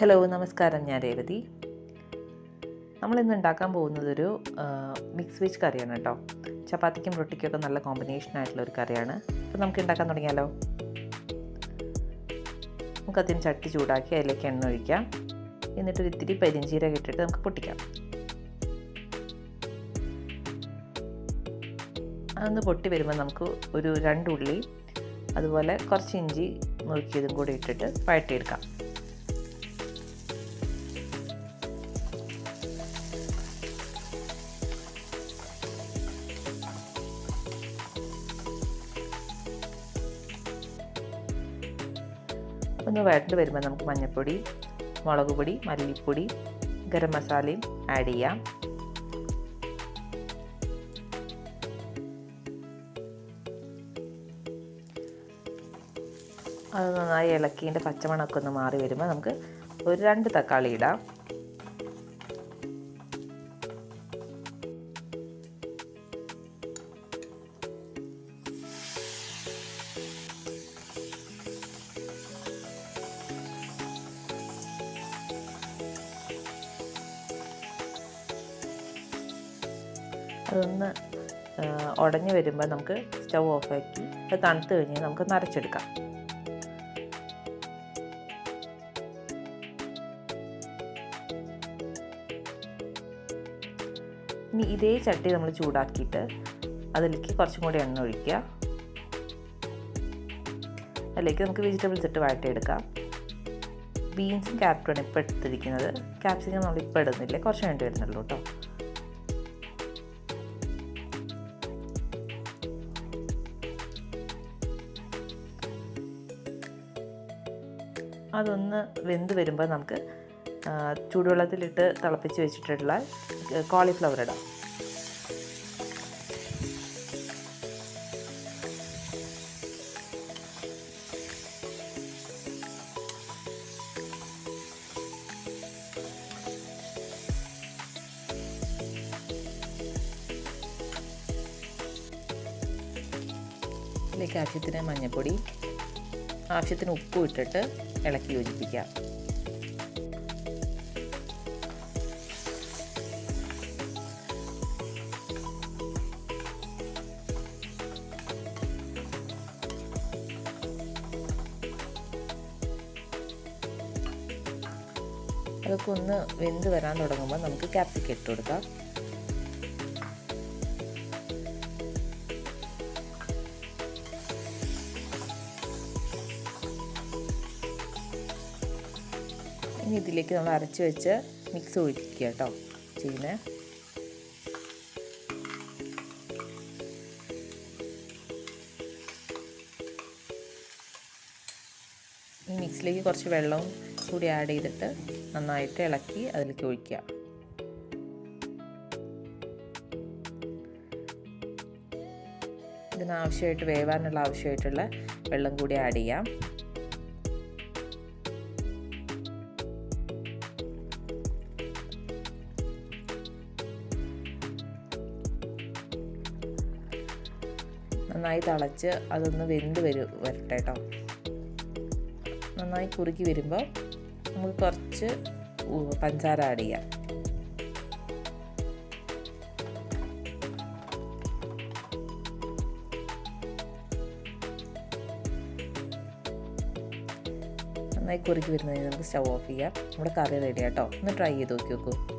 Hello നമസ്കാരം. ഞാൻ രേവതി. നമ്മളിന്ന് ഉണ്ടാക്കാൻ പോകുന്നതൊരു മിക്സ് വെജ് കറിയാണ് കേട്ടോ ചപ്പാത്തിക്കും റൊട്ടിക്കൊക്കെ നല്ല കോമ്പിനേഷൻ ആയിട്ടുള്ള ഒരു കറിയാണ്. അപ്പോൾ നമുക്ക് ഉണ്ടാക്കാൻ തുടങ്ങിയാലോ? നമുക്കതിന് ചട്ടി ചൂടാക്കി അതിലേക്ക് എണ്ണ ഒഴിക്കാം. എന്നിട്ടൊരു ഇത്തിരി പരിഞ്ചീരക ഇട്ടിട്ട് നമുക്ക് പൊട്ടിക്കാം. അതൊന്ന് പൊട്ടി വരുമ്പോൾ നമുക്ക് ഒരു രണ്ടുള്ളി അതുപോലെ കുറച്ച് ഇഞ്ചി നുറുക്കിയതും കൂടി ഇട്ടിട്ട് വഴറ്റിയെടുക്കാം. ഒന്ന് വഴണ്ട് വരുമ്പോൾ നമുക്ക് മഞ്ഞൾപ്പൊടി മുളക് പൊടി മല്ലിപ്പൊടി ഗരം മസാലയും ആഡ് ചെയ്യാം. അത് നന്നായി ഇളക്കിന്റെ പച്ചമണമൊക്കെ ഒന്ന് മാറി വരുമ്പോൾ നമുക്ക് ഒരു രണ്ട് തക്കാളി ഇടാം. അതൊന്ന് ഉടഞ്ഞു വരുമ്പോൾ നമുക്ക് സ്റ്റൗ ഓഫാക്കി അത് തണുത്ത് കഴിഞ്ഞ് നമുക്ക് നരച്ചെടുക്കാം ഇനി ഇതേ ചട്ടി നമ്മൾ ചൂടാക്കിയിട്ട് അതിലേക്ക് കുറച്ചും കൂടി എണ്ണ ഒഴിക്കുക. അതിലേക്ക് നമുക്ക് വെജിറ്റബിൾസ് ഇട്ട് വഴറ്റിയെടുക്കാം. ബീൻസും ക്യാപ്റ്റുമാണ് ഇപ്പോൾ എടുത്തിരിക്കുന്നത്. ക്യാപ്സിക്കം നമ്മൾ ഇപ്പോൾ ഇടുന്നില്ല. കുറച്ച് വേണ്ടി വരുന്നുള്ളൂ കേട്ടോ. അതൊന്ന് വെന്ത് വരുമ്പോൾ നമുക്ക് ചൂടുവെള്ളത്തിലിട്ട് തിളപ്പിച്ച് വെച്ചിട്ടുള്ള കോളിഫ്ലവർ ഇടാം. ഇതിലേക്ക് ആവശ്യത്തിന് മഞ്ഞൾപ്പൊടി ആവശ്യത്തിന് ഉപ്പും ഇട്ടിട്ട് ഇളക്കി യോജിപ്പിക്കാം. അതൊക്കെ ഒന്ന് വെന്ത് വരാൻ തുടങ്ങുമ്പോൾ നമുക്ക് ക്യാപ്സിക്കം ഇട്ട് കൊടുക്കാം. ഇനി ഇതിലേക്ക് നമ്മൾ അരച്ച് വെച്ച് മിക്സ് ഒഴിക്കുക കേട്ടോ. ചെയ്യുന്നത് ഈ മിക്സിലേക്ക് കുറച്ച് വെള്ളവും കൂടി ആഡ് ചെയ്തിട്ട് നന്നായിട്ട് ഇളക്കി അതിലേക്ക് ഒഴിക്കുക. ഇതിനാവശ്യമായിട്ട് വേവാനുള്ള ആവശ്യമായിട്ടുള്ള വെള്ളം കൂടി ആഡ് ചെയ്യാം. നന്നായി തിളച്ച് അതൊന്ന് വെന്ത് വരും വരട്ടെ കേട്ടോ നന്നായി കുറുക്കി വരുമ്പോൾ നമുക്ക് കുറച്ച് പഞ്ചാര ആഡ് ചെയ്യാം. നന്നായി കുറുക്കി വരുന്നതിന് നമുക്ക് സ്റ്റൗ ഓഫ് ചെയ്യാം. നമ്മുടെ കറി റെഡി ആട്ടോ ഒന്ന് ട്രൈ ചെയ്ത് നോക്കി നോക്കൂ.